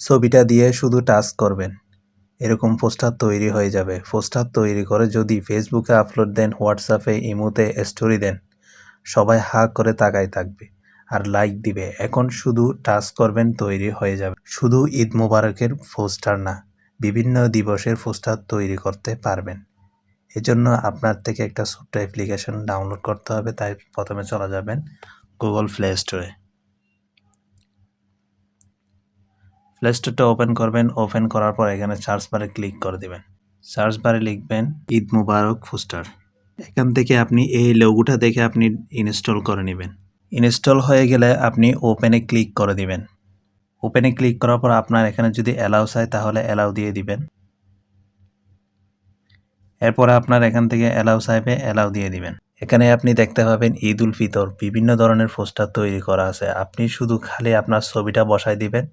ছবিটা দিয়ে শুধু টাচ করবেন। এরকম পোস্টার তৈরি হয়ে যাবে। পোস্টার তৈরি করে যদি ফেসবুকে আপলোড দেন, হোয়াটসঅ্যাপে, ইমোতে স্টোরি দেন, সবাই হা করে তাকায় থাকবে আর লাইক দিবে। এখন শুধু টাচ করবেন, তৈরি হয়ে যাবে। শুধু ঈদ মোবারকের পোস্টার না, বিভিন্ন দিবসের পোস্টার তৈরি করতে পারবেন। এজন্য আপনার থেকে একটা ছোট্ট অ্যাপ্লিকেশন ডাউনলোড করতে হবে। তাই প্রথমে চলে যাবেন গুগল প্লে স্টোরে। প্লে স্টোরটা ওপেন করবেন ওপেন করার পর এখানে সার্চ বারে ক্লিক করে দিবেন। সার্চ বারে লিখবেন, ঈদ মুবারক পোস্টার। এখান থেকে আপনি এই লোগোটা দেখে আপনি ইনস্টল করে নেবেন। ইনস্টল হয়ে গেলে আপনি ওপেনে ক্লিক করে দিবেন। ওপেনে ক্লিক করার পর আপনার এখানে যদি অ্যালাউ চায় তাহলে অ্যালাউ দিয়ে দিবেন। এরপরে আপনার এখান থেকে অ্যালাউ চাইবে অ্যালাউ দিয়ে দিবেন। এখানে আপনি দেখতে পাবেন ঈদ উল ফিতর, বিভিন্ন ধরনের পোস্টার তৈরি করা আছে। আপনি শুধু খালি আপনার ছবিটা বসাই দিবেন।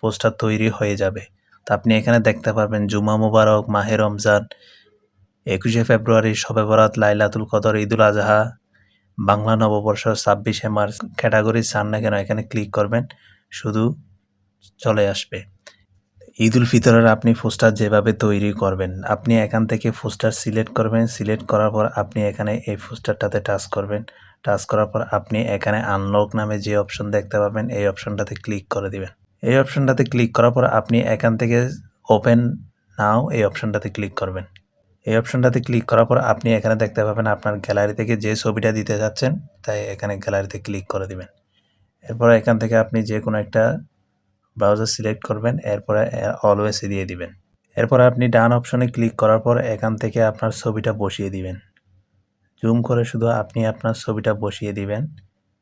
পোস্টার তৈরি হয়ে যাবে। তো আপনি এখানে দেখতে পারবেন, জুমা মুবারক, মাহে রমজান, একুশে ফেব্রুয়ারি, শবে বরাত, লাইলাতুল কদর, ঈদুল আজহা বাংলা নববর্ষ, ছাব্বিশে মার্চ, ক্যাটাগরি চান না কেন এখানে ক্লিক করবেন, শুধু চলে আসবে। ঈদ উল ফিতরের আপনি পোস্টার যেভাবে তৈরি করবেন, আপনি এখান থেকে পোস্টার সিলেক্ট করবেন, সিলেক্ট করার পর আপনি এখানে এই পোস্টারটাতে টাচ করবেন। টাচ করার পর আপনি এখানে আনলক নামে যে অপশন দেখতে পাবেন, এই অপশনটাতে ক্লিক করে দিবেন। এই অপশনটাতে ক্লিক করার পর আপনি এখান থেকে ওপেন নাও এই অপশনটাতে ক্লিক করবেন। এই অপশনটাতে ক্লিক করার পর আপনি এখানে দেখতে পাবেন আপনার গ্যালারি থেকে যে ছবিটা দিতে যাচ্ছেন, তাই এখানে গ্যালারিতে ক্লিক করে দিবেন। এরপর এখান থেকে আপনি যে কোনো একটা ব্রাউজার সিলেক্ট করবেন, এরপরে অলওয়েসে দিয়ে দিবেন। এরপর আপনি ডান অপশনে ক্লিক করার পর এখান থেকে আপনার ছবিটা বসিয়ে দিবেন। জুম করে শুধু আপনি আপনার ছবিটা বসিয়ে দিবেন,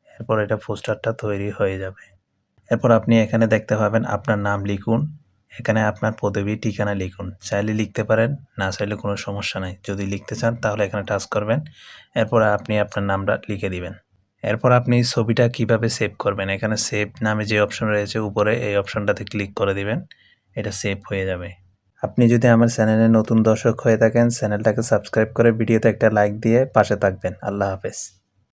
এরপর এটা পোস্টারটা তৈরি হয়ে যাবে। এরপর আপনি এখানে দেখতে পাবেন আপনার নাম লিখুন। এখানে আপনার পদবি, ঠিকানা লিখুন। চাইলে লিখতে পারেন, না চাইলে কোনো সমস্যা নেই। যদি লিখতে চান, তাহলে এখানে টাচ করবেন। এরপর আপনি আপনার নামটা লিখে দিবেন। এরপর আপনি ছবিটা কীভাবে সেভ করবেন? এখানে সেভ নামে যে অপশন রয়েছে, উপরে এই অপশনটাতে ক্লিক করে দিবেন। এটা সেভ হয়ে যাবে। আপনি যদি আমার চ্যানেলে নতুন দর্শক হয়ে থাকেন চ্যানেলটাকে সাবস্ক্রাইব করে ভিডিওতে একটা লাইক দিয়ে পাশে থাকবেন। আল্লাহ হাফেজ।